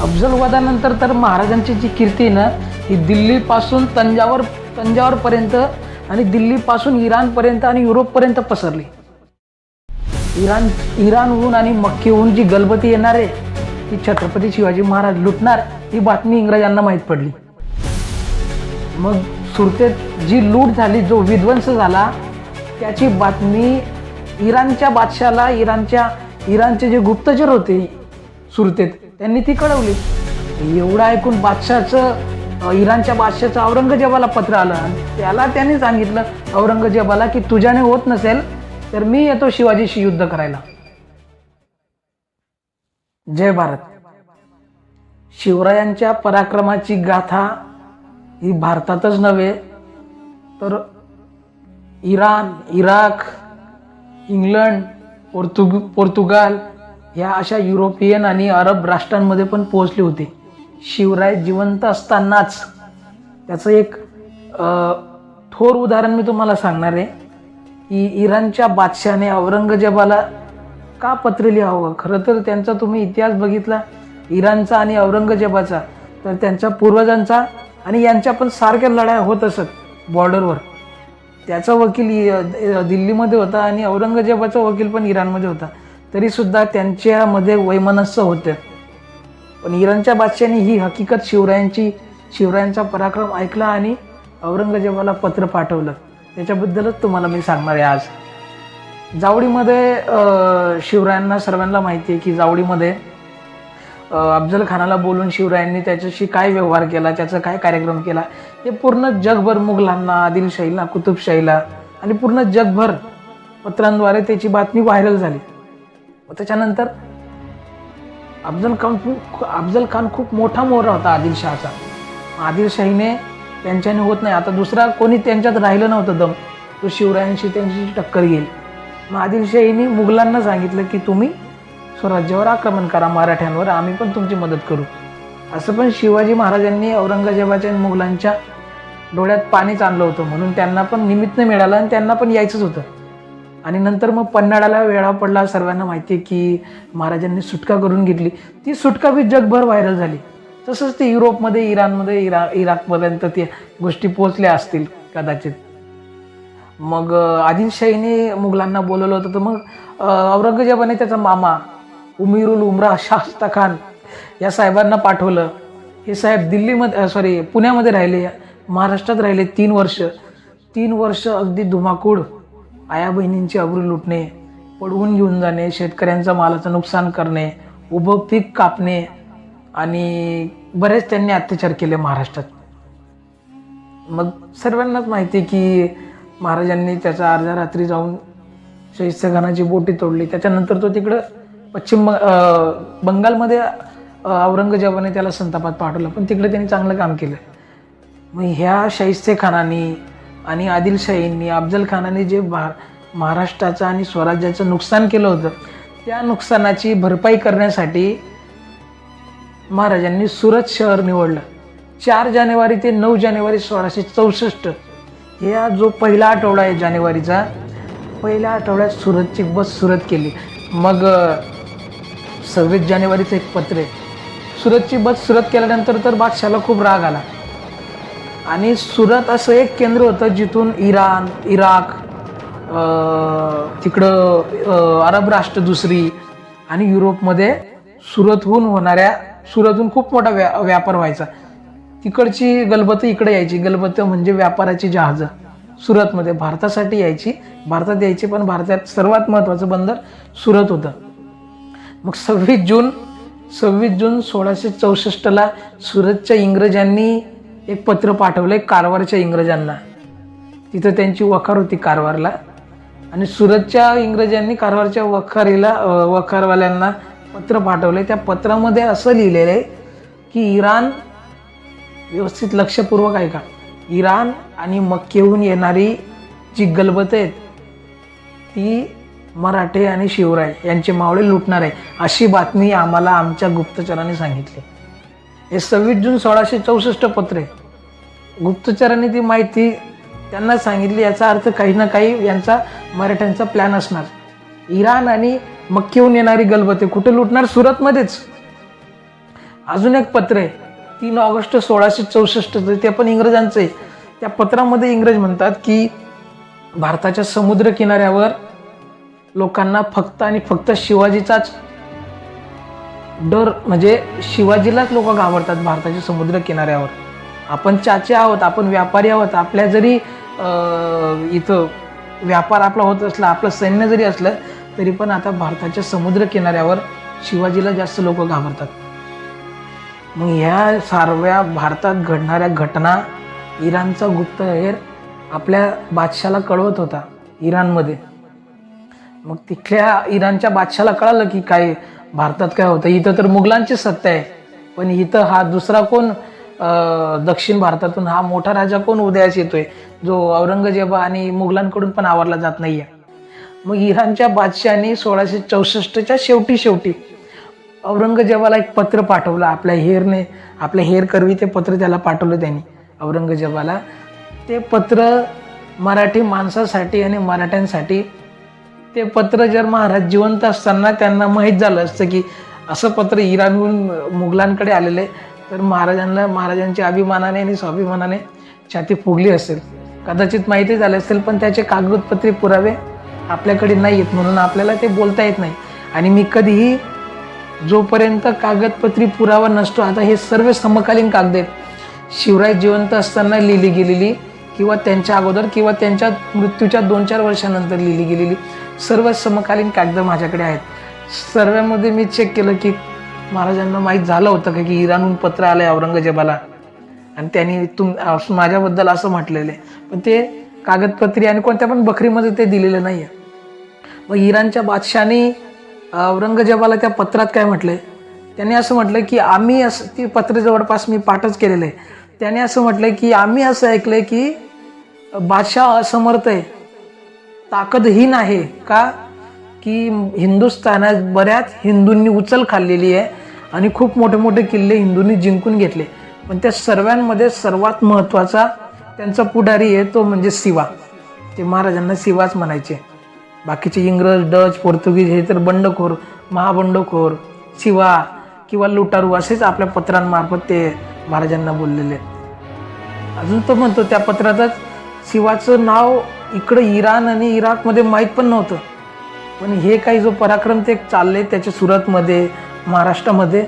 अफजलवादानंतर तर महाराजांची जी कीर्ती ना ही दिल्लीपासून तंजावर तंजावरपर्यंत आणि दिल्लीपासून इराणपर्यंत आणि युरोपपर्यंत पसरली. इराण इराणहून आणि मक्केहून जी गलबती येणार आहे ती छत्रपती शिवाजी महाराज लुटणार ही बातमी इंग्रजांना माहीत पडली. मग सुरतेत जी लूट झाली जो विध्वंस झाला त्याची बातमी इराणच्या बादशाला इराणच्या इराणचे जे गुप्तचर होते सुरतेत त्यांनी ती कळवली. एवढं ऐकून बादशाचं इराणच्या बादशाचं औरंगजेबाला पत्र आलं आणि त्याला त्यांनी सांगितलं औरंगजेबाला की तुझ्याने होत नसेल तर मी येतो शिवाजीशी युद्ध करायला. जय भारत. शिवरायांच्या पराक्रमाची गाथा ही भारतातच नव्हे तर इराण इराक इंग्लंड पोर्तुग पोर्तुगाल ह्या अशा युरोपियन आणि अरब राष्ट्रांमध्ये पण पोहोचले होते. शिवराय जिवंत असतानाच त्याचं एक थोर उदाहरण मी तुम्हाला सांगणार आहे की इराणच्या बादशाने औरंगजेबाला का पत्र लिहावं? खरं तर त्यांचा तुम्ही इतिहास बघितला इराणचा आणि औरंगजेबाचा तर त्यांच्या पूर्वजांचा आणि यांच्या पण सारख्या लढाया होत असत बॉर्डरवर. त्याचा वकील दिल्लीमध्ये होता आणि औरंगजेबाचा वकील पण इराणमध्ये होता. तरीसुद्धा त्यांच्यामध्ये वैमनस्य होते. पण इराणच्या बादशाने ही हकीकत शिवरायांची शिवरायांचा पराक्रम ऐकला आणि औरंगजेबाला पत्र पाठवलं. त्याच्याबद्दलच तुम्हाला मी सांगणार आहे आज. जावडीमध्ये शिवरायांना सर्वांना माहिती आहे की जावडीमध्ये अफजल खानाला बोलून शिवरायांनी त्याच्याशी काय व्यवहार केला त्याचा काय कार्यक्रम केला हे पूर्ण जगभर मुघलांना आदिलशाहीला कुतुबशाहीला आणि पूर्ण जगभर पत्रांद्वारे त्याची बातमी व्हायरल झाली. त्याच्यानंतर अफजल खान खूप अफजल खान खूप मोठा मोहरा होता आदिलशहाचा. आदिलशाहीने त्यांच्याने होत नाही. आता दुसरा कोणी त्यांच्यात राहिलं नव्हतं दम. तो शिवरायांशी त्यांची टक्कर घेईल. मग आदिलशाहीने मुघलांना सांगितलं की तुम्ही स्वराज्यावर आक्रमण करा मराठ्यांवर. आम्ही पण तुमची मदत करू. असं पण शिवाजी महाराजांनी औरंगजेबाच्या आणि मुघलांच्या डोळ्यात पाणीच आणलं होतं. म्हणून त्यांना पण निमित्त मिळालं आणि त्यांना पण यायचंच होतं. आणि नंतर मग पन्नाळाला वेळा पडला. सर्वांना माहिती आहे की महाराजांनी सुटका करून घेतली. ती सुटका बी जगभर व्हायरल झाली. तसंच ते युरोपमध्ये इराणमध्ये इरा इराकपर्यंत ते गोष्टी पोचल्या असतील कदाचित. मग आदिलशाहीने मुघलांना बोलवलं होतं तर मग औरंगजेबाने त्याचा मामा उमिरुल उमरा शास्ता खान या साहेबांना पाठवलं. हे साहेब दिल्लीमध्ये सॉरी पुण्यामध्ये राहिले. महाराष्ट्रात राहिले तीन वर्ष. तीन वर्ष अगदी धुमाकूळ आया बहिणींची अब्रू लुटणे पडवून घेऊन जाणे शेतकऱ्यांचा मालाचं नुकसान करणे उभं पीक कापणे आणि बरेच त्यांनी अत्याचार केले महाराष्ट्रात. मग सर्वांनाच माहिती आहे की महाराजांनी त्याचा अर्ध्या रात्री जाऊन शहीद खानाची बोटी तोडली. त्याच्यानंतर तो तिकडं पश्चिम बंग- बंगालमध्ये औरंगजेबाने त्याला संतापात पाठवलं. पण तिकडे त्यांनी चांगलं काम केलं. मग ह्या शाहिस्ते खानानी आणि आदिलशाहींनी अफजलखानाने जे भा महाराष्ट्राचं आणि स्वराज्याचं नुकसान केलं होतं त्या नुकसानाची भरपाई करण्यासाठी महाराजांनी सुरत शहर निवडलं. चार जानेवारी ते नऊ जानेवारी सोळाशे चौसष्ट या जो पहिला आठवडा आहे जानेवारीचा पहिल्या आठवड्यात सुरतची बस सुरत केली. मग सव्वीस जानेवारीचं एक पत्र आहे. सुरतची बस सुरत केल्यानंतर तर बादशाला खूप राग आला. आणि सुरत असं एक केंद्र होतं जिथून इराण इराक तिकडं अरब राष्ट्र दुसरी आणि युरोपमध्ये सुरतहून होणाऱ्या सुरतहून खूप मोठा व्या व्यापार व्हायचा. तिकडची गलबत इकडे यायची. गलबत म्हणजे व्यापाराची जहाजं. सुरतमध्ये भारतासाठी यायची. भारतात यायची पण भारतात सर्वात महत्त्वाचं बंदर सुरत होतं. मग सव्वीस जून सव्वीस जून सोळाशे चौसष्टला सुरतच्या इंग्रजांनी एक पत्र पाठवलं कारवारच्या इंग्रजांना. तिथं त्यांची वखार होती कारवारला. आणि सुरतच्या इंग्रजांनी कारवारच्या वखारीला वखारवाल्यांना पत्र पाठवले त्या पत्रामध्ये असं लिहिलेलं आहे की इराण व्यवस्थित लक्षपूर्वक आहे का इराण आणि मक्केहून येणारी जी गलबत आहेत ती मराठे आणि शिवराय यांचे मावळे लुटणार आहे अशी बातमी आम्हाला आमच्या गुप्तचरांनी सांगितली. हे सव्वीस जून सोळाशे चौसष्ट पत्रे. गुप्तचरांनी ती माहिती त्यांना सांगितली याचा अर्थ काही ना काही यांचा मराठ्यांचा प्लॅन असणार. इराण आणि मक्कीहून येणारी गलबते कुठे लुटणार? सुरतमध्येच. अजून एक पत्र आहे तीन ऑगस्ट सोळाशे चौसष्ट ते पण इंग्रजांचं आहे. त्या पत्रामध्ये इंग्रज म्हणतात की भारताच्या समुद्र किनाऱ्यावर लोकांना फक्त आणि फक्त शिवाजीचाच डर म्हणजे शिवाजीलाच लोक घाबरतात भारताच्या समुद्र किनाऱ्यावर आपण चाचे आहोत आपण व्यापारी आहोत आपल्या जरी इथं व्यापार आपला होत असला आपलं सैन्य जरी असलं तरी पण आता भारताच्या समुद्र किनाऱ्यावर शिवाजीला जास्त लोक घाबरतात. मग ह्या सारव्या भारतात घडणाऱ्या घटना इराणचा गुप्तहेर आपल्या बादशाला कळवत होता इराणमध्ये. मग तिथल्या इराणच्या बादशाला कळालं की काय भारतात काय होतं इथं तर मुघलांची सत्ता आहे. पण इथं हा दुसरा कोण दक्षिण भारतातून हा मोठा राजा कोण उदयास येतोय जो औरंगजेबा आणि मुघलांकडून पण आवरला जात नाही आहे मग इराणच्या बादशाने सोळाशे चौसष्टच्या शेवटी शेवटी औरंगजेबाला एक पत्र पाठवलं आपल्या हेरने आपल्या हेर करवी ते पत्र त्याला पाठवलं त्यांनी. औरंगजेबाला ते पत्र मराठी माणसासाठी आणि मराठ्यांसाठी ते पत्र जर महाराज जिवंत असताना त्यांना माहीत झालं असतं की असं पत्र इराणहून मुघलांकडे आलेलं आहे तर महाराजांना महाराजांच्या अभिमानाने आणि स्वाभिमानाने छाती फुगली असेल. कदाचित माहिती झालं असेल पण त्याचे कागदपत्री पुरावे आपल्याकडे नाही आहेत म्हणून आपल्याला ते बोलता येत नाही. आणि मी कधीही जोपर्यंत कागदपत्री पुरावा नसतो आता हे सर्व समकालीन कागद आहेत. शिवराय जिवंत असताना लिहिली गेलेली किंवा त्यांच्या अगोदर किंवा त्यांच्या मृत्यूच्या दोन चार वर्षानंतर लिहिली गेलेली सर्व समकालीन कागद माझ्याकडे आहेत. सर्वांमध्ये मी चेक केलं की महाराजांना माहीत झालं होतं का की इराणहून पत्र आलं आहे औरंगजेबाला. आणि त्यांनी तुम माझ्याबद्दल असं म्हटलेलं आहे. पण ते कागदपत्री आणि कोणत्या पण बकरीमध्ये ते दिलेलं नाही आहे मग इराणच्या बादशाने औरंगजेबाला त्या पत्रात काय म्हटलंय? त्याने असं म्हटलं की आम्ही असं ती पत्र जवळपास मी पाठच केलेलं आहे. त्याने असं म्हटलंय की आम्ही असं ऐकलंय की बादशाह असमर्थ आहे. ताकदहीन आहे. का? की हिंदुस्थानात बऱ्याच हिंदूंनी उचल खाल्लेली आहे आणि खूप मोठे मोठे किल्ले हिंदूंनी जिंकून घेतले. पण त्या सर्वांमध्ये सर्वात महत्त्वाचा त्यांचा पुढारी आहे तो म्हणजे शिवा ते महाराजांना शिवाच म्हणायचे. बाकीचे इंग्रज डच पोर्तुगीज हे तर बंडखोर महाबंडखोर शिवा किंवा लुटारू असेच आपल्या पत्रांमार्फत ते महाराजांना बोललेले. आहेत अजून तो म्हणतो त्या पत्रातच शिवाचं नाव इकडं इराण आणि इराकमध्ये माहीत पण नव्हतं. पण हे काही जो पराक्रम ते चालले त्याच्या सुरतमध्ये महाराष्ट्रामध्ये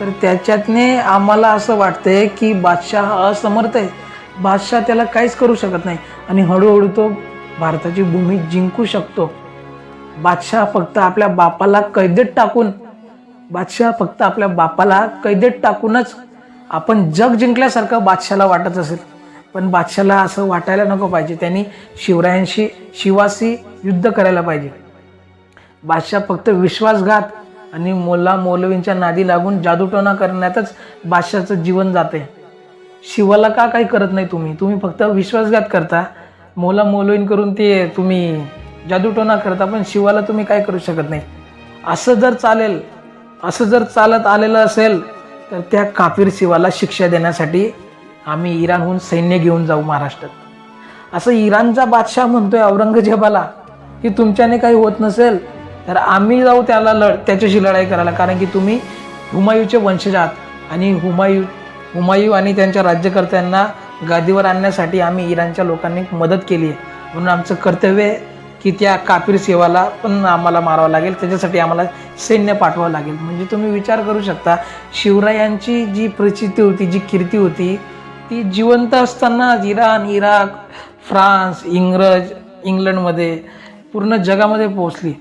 तर त्याच्यातने आम्हाला असं वाटतंय की बादशाह असमर्थ आहे. बादशाह त्याला काहीच करू शकत नाही. आणि हळूहळू तो भारताची भूमी जिंकू शकतो. बादशाह फक्त आपल्या बापाला कैदेत टाकून बादशाह फक्त आपल्या बापाला कैदेत टाकूनच आपण जग जिंकल्यासारखं बादशाला वाटत असेल. पण बादशाला असं वाटायला नको पाहिजे. त्यांनी शिवरायांशी शिवाशी युद्ध करायला पाहिजे. बादशाह फक्त विश्वासघात आणि मोला मौलवींच्या नादी लागून जादूटोना करण्यातच बादशाचं जीवन जाते शिवाला का काही करत नाही तुम्ही? तुम्ही फक्त विश्वासघात करता. मोला मौलवीन करून ते तुम्ही जादूटोना करता पण शिवाला तुम्ही काय करू शकत नाही? असं जर चालेल असं जर चालत आलेलं असेल तर त्या काफीर शिवाला शिक्षा देण्यासाठी आम्ही इराणहून सैन्य घेऊन जाऊ महाराष्ट्रात. असं इराणचा बादशाह म्हणतोय औरंगजेबाला की तुमच्याने काही होत नसेल तर आम्ही जाऊ त्याला लढ त्याच्याशी लढाई करायला. कारण की तुम्ही हुमायूचे वंशज आहात आणि हुमायू हुमायू आणि त्यांच्या राज्यकर्त्यांना गादीवर आणण्यासाठी आम्ही इराणच्या लोकांनी मदत केली आहे. म्हणून आमचं कर्तव्य आहे की त्या कापीर सेवाला पण आम्हाला मारावं लागेल. त्याच्यासाठी आम्हाला सैन्य पाठवावं लागेल. म्हणजे तुम्ही विचार करू शकता शिवरायांची जी प्रचिती होती जी कीर्ती होती ती जिवंत असताना इराण इराक फ्रान्स इंग्रज इंग्लंडमध्ये पूर्ण जगामध्ये पोहोचली.